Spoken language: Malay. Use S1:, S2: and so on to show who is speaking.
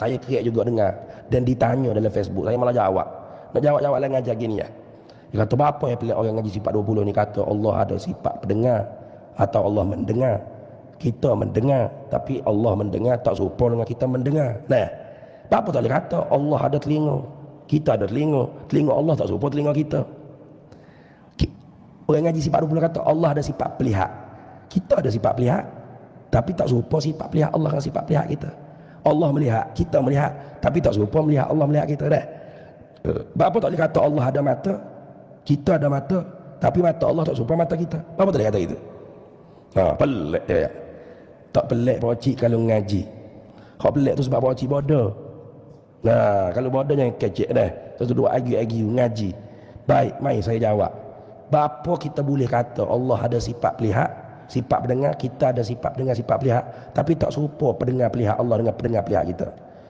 S1: Saya kriak juga dengar dan ditanya dalam Facebook. Saya malah jawab. Nak jawab-jawab lain ngajar gini ya. Dia kata apa yang pilih orang ngaji sifat 20 ni kata Allah ada sifat pendengar atau Allah mendengar. Kita mendengar tapi Allah mendengar tak serupa dengan kita mendengar. Nah, apa tak boleh kata Allah ada telinga. Kita ada telinga. Telinga Allah tak serupa telinga kita. Orang ngaji sifat 20 kata Allah ada sifat pelihat. Kita ada sifat pelihat. Tapi tak serupa sifat pelihat Allah dengan sifat pelihat kita. Allah melihat, kita melihat. Tapi tak serupa melihat Allah melihat kita dah. Apa tak boleh kata Allah ada mata? Kita ada mata. Tapi mata Allah tak serupa mata kita. Apa tak boleh kata itu? Ha, pelik dia. Ya. Tak pelik pak cik kalau ngaji. Kau pelik tu sebab pak cik bodoh. Nah, kalau bodoh jangan kecek dah. Satu dua agi-agi ngaji. Baik, mai saya jawab. Bapa kita boleh kata Allah ada sifat pelihat, sifat pendengar, kita ada sifat pendengar, sifat pelihat, tapi tak serupa pendengar pelihat Allah dengan pendengar pelihat kita.